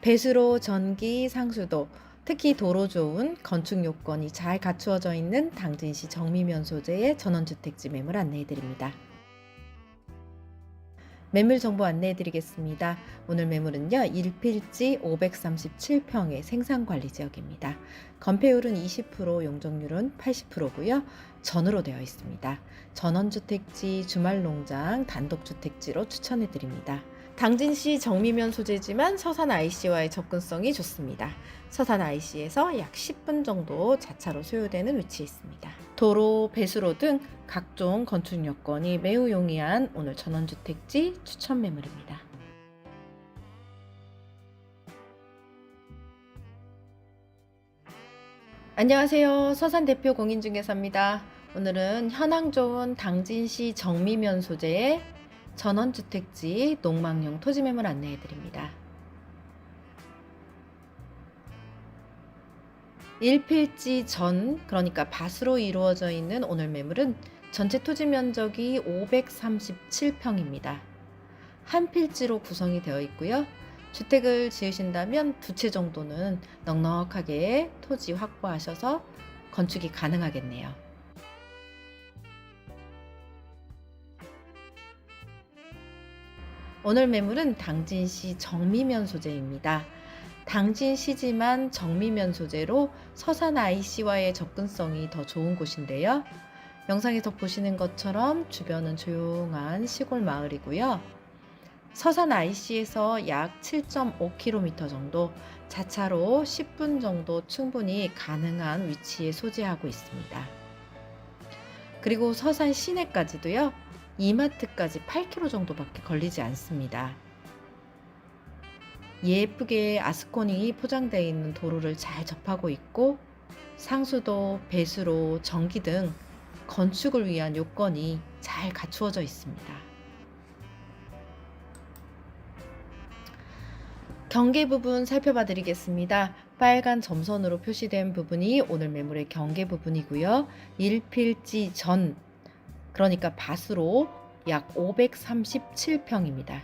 배수로, 전기, 상수도, 특히 도로 좋은 건축 요건이 잘 갖추어져 있는 당진시 정미면 소재의 전원주택지 매물 안내해 드립니다. 매물 정보 안내해 드리겠습니다. 오늘 매물은요, 1필지 537평의 생산관리 지역입니다. 건폐율은 20%, 용적률은 80%고요. 전으로 되어 있습니다. 전원주택지, 주말농장, 단독주택지로 추천해 드립니다. 당진시 정미면 소재지만 서산 IC와의 접근성이 좋습니다. 서산 IC에서 약 10분 정도 자차로 소요되는 위치에 있습니다. 도로, 배수로 등 각종 건축 여건이 매우 용이한 오늘 전원주택지 추천 매물입니다. 안녕하세요. 서산 대표 공인중개사입니다. 오늘은 현황 좋은 당진시 정미면 소재의 전원주택지 농막용 토지 매물 안내해 드립니다. 1필지 전, 그러니까 밭으로 이루어져 있는 오늘 매물은 전체 토지 면적이 537평입니다. 한 필지로 구성이 되어 있고요. 주택을 지으신다면 두 채 정도는 넉넉하게 토지 확보하셔서 건축이 가능하겠네요. 오늘 매물은 당진시 정미면 소재입니다. 당진시지만 정미면 소재로 서산 IC와의 접근성이 더 좋은 곳인데요. 영상에서 보시는 것처럼 주변은 조용한 시골 마을이고요. 서산 IC에서 약 7.5km 정도 자차로 10분 정도 충분히 가능한 위치에 소재하고 있습니다. 그리고 서산 시내까지도요. 이마트까지 8km 정도밖에 걸리지 않습니다. 예쁘게 아스코닝이 포장되어 있는 도로를 잘 접하고 있고 상수도, 배수로, 전기 등 건축을 위한 요건이 잘 갖추어져 있습니다. 경계 부분 살펴봐 드리겠습니다. 빨간 점선으로 표시된 부분이 오늘 매물의 경계 부분이고요. 1필지 전, 그러니까 밭으로 약 537평입니다.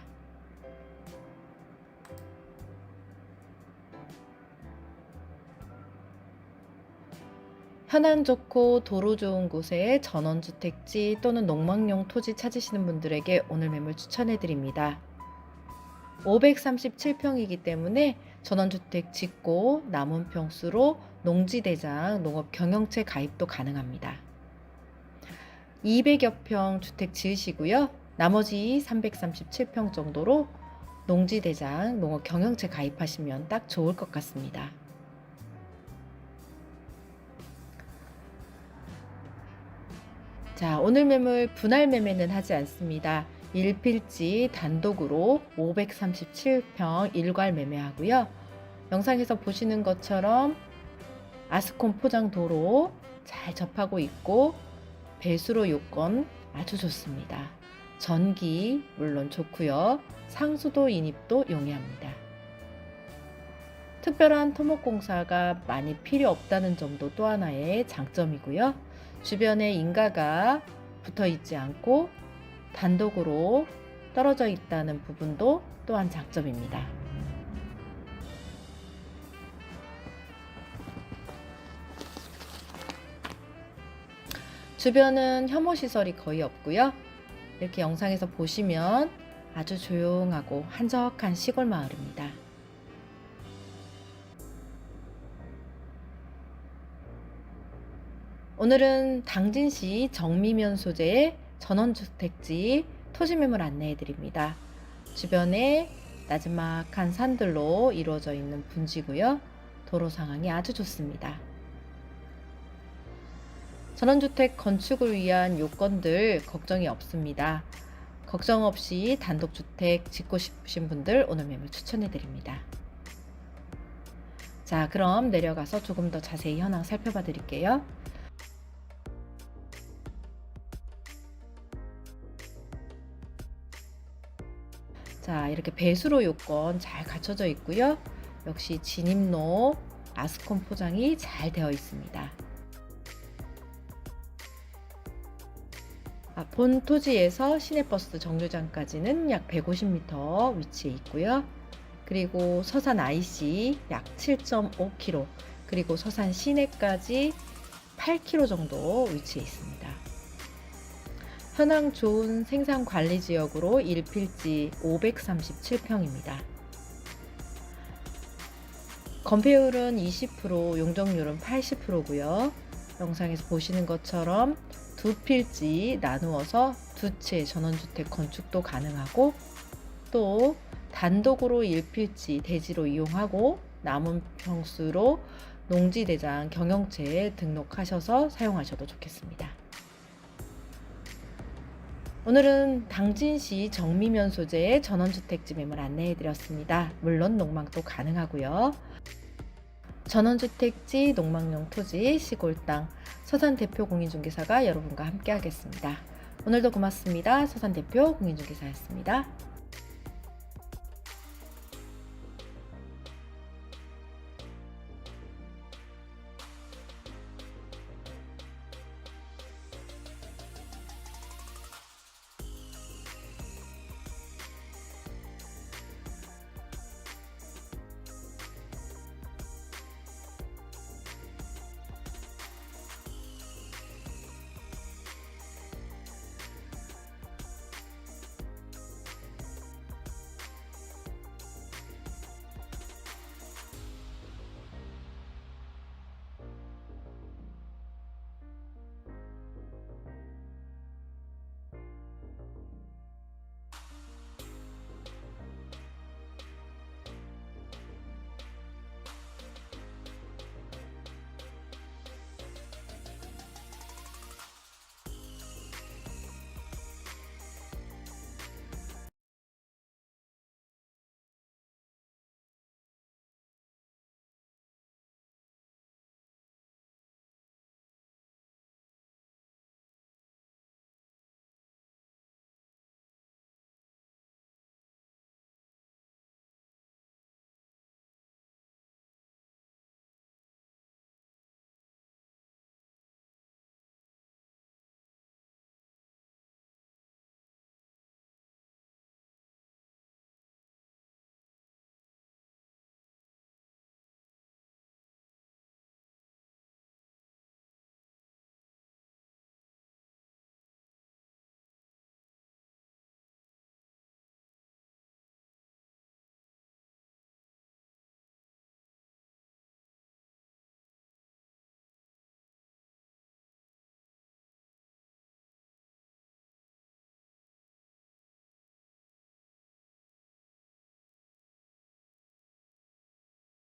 현안 좋고 도로 좋은 곳에 전원주택지 또는 농막용 토지 찾으시는 분들에게 오늘 매물 추천해 드립니다. 537평이기 때문에 전원주택 짓고 남은 평수로 농지대장 농업 경영체 가입도 가능합니다. 200여 평 주택 지으시고요. 나머지 337평 정도로 농지대장 농업 경영체 가입하시면 딱 좋을 것 같습니다. 자, 오늘 매물 분할 매매는 하지 않습니다. 1필지 단독으로 537평 일괄 매매하고요. 영상에서 보시는 것처럼 아스콘 포장 도로 잘 접하고 있고 배수로 요건 아주 좋습니다. 전기 물론 좋고요. 상수도 인입도 용이합니다. 특별한 토목공사가 많이 필요 없다는 점도 또 하나의 장점이고요. 주변에 인가가 붙어 있지 않고 단독으로 떨어져 있다는 부분도 또한 장점입니다. 주변은 혐오 시설이 거의 없고요. 이렇게 영상에서 보시면 아주 조용하고 한적한 시골 마을입니다. 오늘은 당진시 정미면 소재의 전원주택지 토지 매물 안내해 드립니다. 주변에 나지막한 산들로 이루어져 있는 분지고요. 도로 상황이 아주 좋습니다. 전원주택 건축을 위한 요건들 걱정이 없습니다. 걱정 없이 단독주택 짓고 싶으신 분들 오늘 매물 추천해 드립니다. 자, 그럼 내려가서 조금 더 자세히 현황 살펴봐 드릴게요. 자, 이렇게 배수로 요건 잘 갖춰져 있고요. 역시 진입로 아스콘 포장이 잘 되어 있습니다. 아, 본 토지에서 시내버스 정류장까지는 약 150m 위치에 있고요. 그리고 서산 IC 약 7.5km, 그리고 서산 시내까지 8km 정도 위치해 있습니다. 현황 좋은 생산 관리 지역으로 1필지 537평입니다. 건폐율은 20%, 용적률은 80%고요. 영상에서 보시는 것처럼 두 필지 나누어서 두 채 전원주택 건축도 가능하고 또 단독으로 1필지 대지로 이용하고 남은 평수로 농지대장 경영체에 등록하셔서 사용하셔도 좋겠습니다. 오늘은 당진시 정미면 소재의 전원주택지 매물 안내해드렸습니다. 물론 농막도 가능하고요. 전원주택지, 농막용 토지, 시골 땅, 서산 대표 공인중개사가 여러분과 함께 하겠습니다. 오늘도 고맙습니다. 서산 대표 공인중개사였습니다.